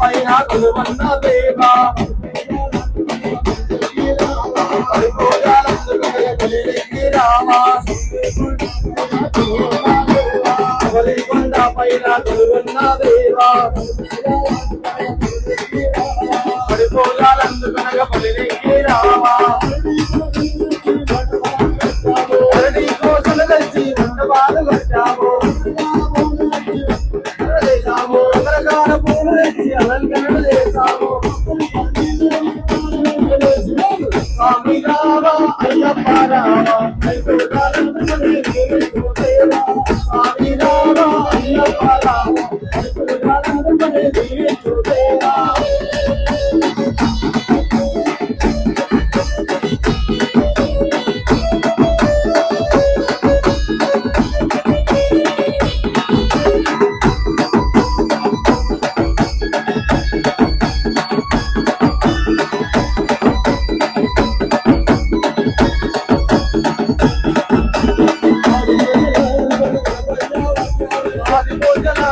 పైన గురువన్న దేవా రామాలికొండ పైన గురువన్న దేవా పడిపోయాలందుకనగా పలిరెంగి سوايارا هڪ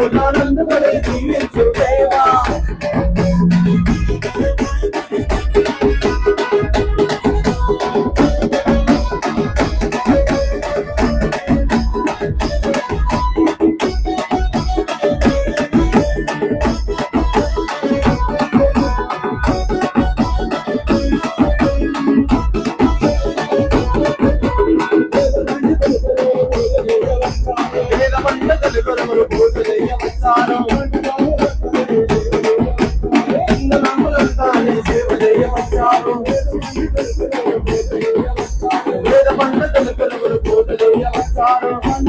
我贪婪的，为了你远走。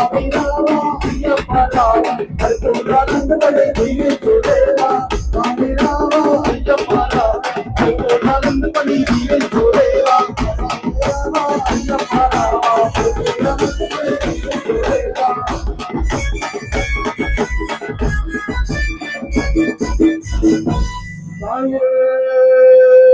స్వామినావా అయ్యప్పరావా అల్పుడానందపడే దీవించుడేవా స్వామినావా అయ్యప్పరావా అల్పుడానందపడి దీవించుడేవా స్వామినావా అయ్యప్పరావా అల్పుడానందపడి దీవించుడేవా స్వామి